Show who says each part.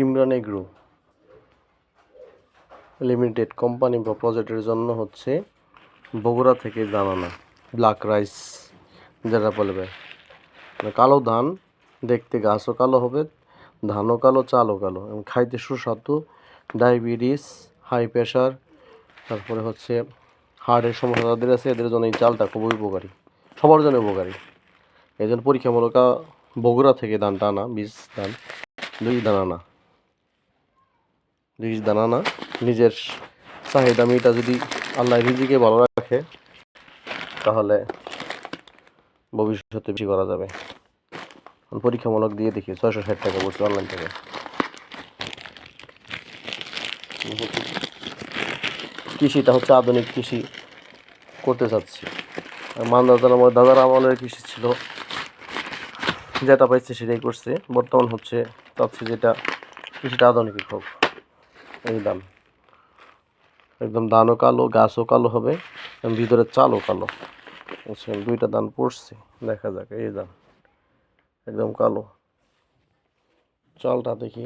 Speaker 1: Imran agro limited company বা প্রজেক্টের জন্য হচ্ছে বগুড়া থেকে ধান আনা ব্ল্যাক রাইস যেটা বলবে। মানে কালো ধান, দেখতে গাছও কালো হবে, ধানও কালো, চালও কালো। এবং খাইতে সুস্বাদু ডায়াবেটিস হাই প্রেশার তারপরে হচ্ছে হার্টের সমস্যা যাদের আছে, এদের জন্য এই চালটা খুবই উপকারী। সবার জন্য উপকারী। এই জন্য পরীক্ষামূলক বগুড়া থেকে ধানটা আনা, বীজ, ধান, দুই ধান আনা বীজ ধান আনা নিজের চাহিদা মিটা যদি আল্লাহ রিজিকে ভালো রাখে, তাহলে ভবিষ্যতে বেশি করা যাবে। পরীক্ষামূলক দিয়ে দেখি, ছয়শো ষাট টাকা বলছি অনলাইন থেকে। কৃষিটা হচ্ছে আধুনিক কৃষি করতে চাচ্ছি। মান দাদার আমার দাদার আমলের কৃষি ছিল, যেটা পাইছে সেটাই করছে। বর্তমান হচ্ছে চাচ্ছি যেটা কৃষিটা আধুনিক হোক। এই দাম। একদম ধানও কালো, গাছও কালো হবে এবং ভিতরে চালও কালো। বুঝছেন দুইটা দান পড়ছে, দেখা যাক, এই ধান একদম কালো। চালটা দেখি।